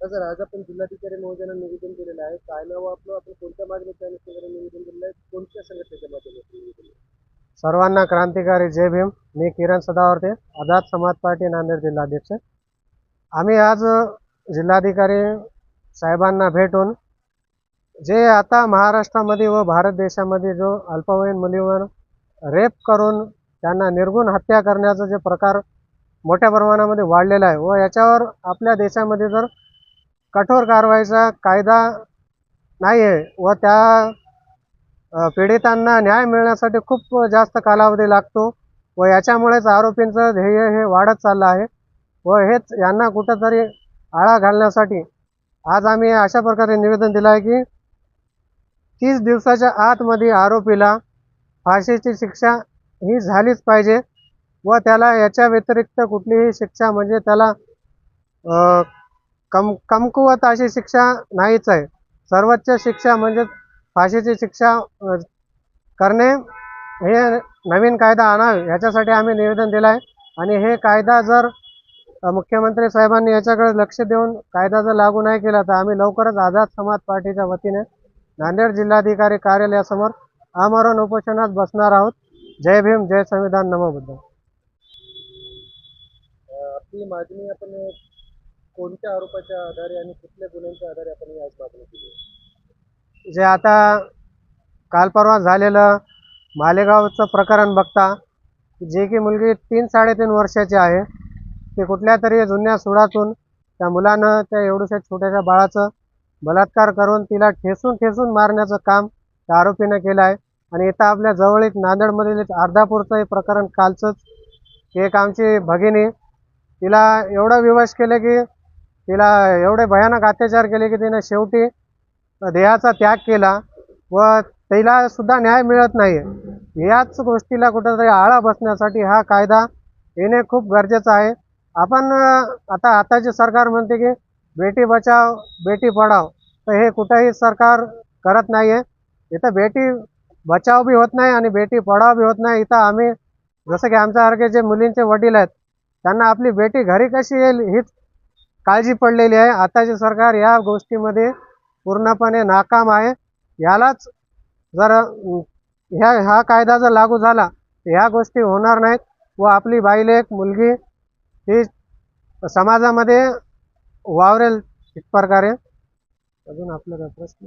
Sir आज आपण जिल्हाधिकारी महोदयांना निवेदन दिलेलं आहे काय नाव आपलं? आपण कोणत्या मागणीच्या अनुषंगाने निवेदन दिलेलं आहे? कोणत्या संघटनेच्या माध्यमातून निवेदन दिलं? सर्वांना क्रांतिकारी जय भीम. मी किरण सदावर्ते आझाद समाज पार्टी नांदेड जिल्हाध्यक्ष आम्ही आज जिल्हाधिकारी साहेबांना भेटून जे आता महाराष्ट्रामध्ये व भारत देशामध्ये जो अल्पवयीन मुलीवर रेप करून त्यांना निर्गुण हत्या करण्याचा जे प्रकार मोठ्या प्रमाणामध्ये वाढलेला आहे व याच्यावर आपल्या देशामध्ये जर कठोर कारवाईचा कायदा नाही आहे व त्या पीडितांना न्याय मिळण्यासाठी खूप जास्त कालावधी लागतो व याच्यामुळेच आरोपींचं ध्येय हे वाढत चाललं आहे व हेच यांना कुठंतरी आळा घालण्यासाठी आज आम्ही अशा प्रकारे निवेदन दिलं आहे की तीस दिवसाच्या आतमध्ये आरोपीला फाशीची शिक्षा ही झालीच पाहिजे व त्याला याच्या व्यतिरिक्त कुठलीही शिक्षा म्हणजे त्याला कम कमकुवत अशी शिक्षा नाहीच आहे. सर्वोच्च शिक्षा म्हणजे फाशीची शिक्षा करणे हे नवीन कायदा आणावे ह्याच्यासाठी आम्ही निवेदन दिलं आहे आणि हे कायदा जर मुख्यमंत्री साहेबांनी याच्याकडे लक्ष देऊन कायदा जर लागू नाही केला तर आम्ही लवकरच आझाद समाज पार्टीच्या वतीने नांदेड जिल्हाधिकारी कार्यालयासमोर आमरण उपोषणात बसणार आहोत. जय भीम जय संविधान. नमो बुद्ध. आपली मागणी आपण कोणत्या आरोपाच्या आधारे आणि कुठल्या गुन्ह्यांच्या आधारे आपण ही आज मागणी केली जे आता काल परवा झालेलं मालेगावचं प्रकरण बघता जे की मुलगी तीन साडेतीन वर्षाची आहे ती कुठल्या तरी जुन्या सुडातून त्या मुलानं त्या एवढ्याशा छोट्याशा बाळाचं बलात्कार करून तिला ठेसून ठेसून मारण्याचं काम त्या आरोपीनं केलं आहे. आणि इथं आपल्या जवळ एक नांदेडमधील एक अर्धापूरचं हे प्रकरण कालचंच एक आमची भगिनी तिला एवढं विवश केलं की तिला एवढे भयानक अत्याचार केले की तिने शेवटी देहाचा त्याग केला व तिला सुद्धा न्याय मिळत नाही. याच गोष्टीला कुठंतरी आळा बसण्यासाठी हा कायदा येणे खूप गरजेचं आहे. आपण आता आताचे सरकार म्हणते की बेटी बचाव बेटी पढाव तर हे कुठंही सरकार करत नाही आहे इथं बेटी बचाव बी होत नाही आणि बेटी पढाव बी होत नाही. इथं आम्ही जसं की आमच्यासारखे जे मुलींचे वडील आहेत त्यांना आपली बेटी घरी कशी येईल हीच काळजी पडलेली आहे. आताचे सरकार या गोष्टीमध्ये पूर्णपणे नाकाम आहे. यालाच जर ह्या हा कायदा जर लागू झाला तर ह्या गोष्टी होणार नाहीत व आपली बाईले एक मुलगी ही समाजामध्ये वावरेल एक प्रकारे अजून आपला काय प्रश्न